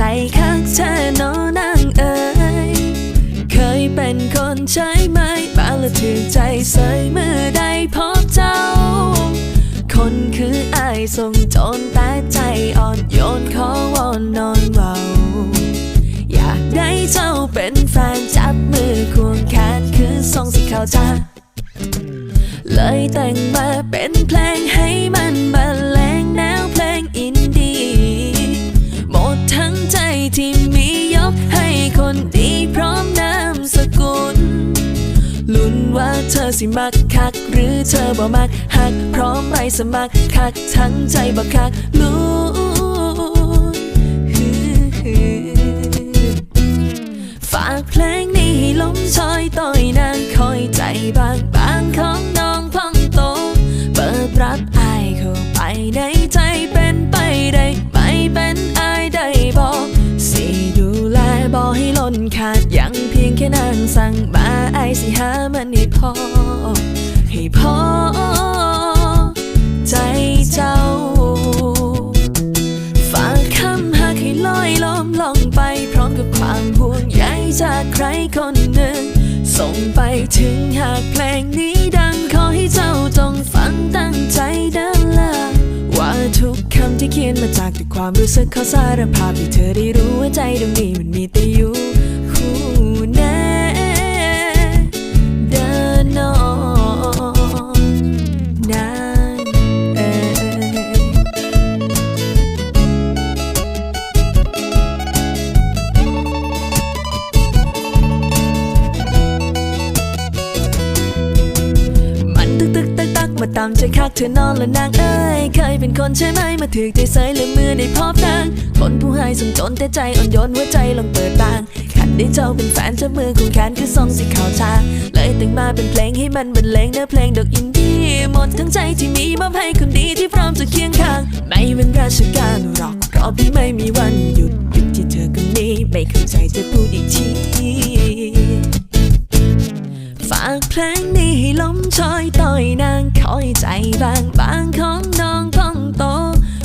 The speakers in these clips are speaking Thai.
ใจคักแท้นอนั่งเอ๋ยเคยเป็นคนใช้ไหมบาละถือใจใสยเมื่อได้พบเจ้า คนคืออายทรงโจรแต่ใจอ่อนโยนขอวอนนอนเบาอยากได้เจ้าเป็นแฟนจับมือควงแขนคือทรงสิเขาจ้าเลยแต่งมาเป็นเพลงให้มา ว่าเธอสิมักคัก หรือเธอบ่มักหัก พร้อมไปสมัครคักทั้งใจบ่คักลุ้ฝากเพลงนี้ให้ลมชอยต่อยนางคอยใจบางบาง สิหามันให้พอ ให้พอ ใจเจ้า ฝากคำหากให้ลอยล้มลองไป พร้อมกับความห่วงใยจากใครคนหนึ่ง ส่งไปถึงหากเพลงนี้ดังขอให้เจ้าจงฟังตั้งใจดินละว่าทุกคำที่เขียนมาจากแต่ความรู้สึกขอสารภาพให้เธอได้รู้ว่าใจตรงนี้มันมีแต่อยู่ กตักมาตามใจคักเธอนอนและนางเอ้ยเคยเป็นคนใช่ไหมมาถือใจใสเลยเมื่อได้พบนางคนผู้ให้ส่งจนแต่ใจอ่อนโยนหัวใจลองเปิดบางขันได้เจ้าเป็นแฟนจับมือคู่แขนคือส่งสิข่าวชาเลยแต่งมาเป็นเพลงให้มันบรรเลงเนื้อเพลงดอกอินดี้หมดทั้งใจที่มีมอบให้คนดีที่พร้อมจะเคียงข้างไม่เป็นราชการหรอกเพราะพี่ไม่มีวันหยุดหยุดที่เธอคนนี้ไม่เข้าใจจะพูดอีกทีากเพลงนี้ให้ล้มชอยต่อยนางคอยใจบางบางของน้องพองโต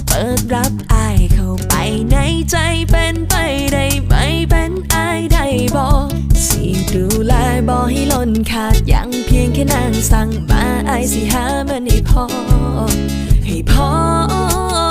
เปิดรับอายเข้าไปในใจเป็นไปได้ไหมเป็นอายได้บอกสิดูแลบอให้ล้นขาดยังเพียงแค่นางสั่งมาอายสิหามันให้พอให้พอ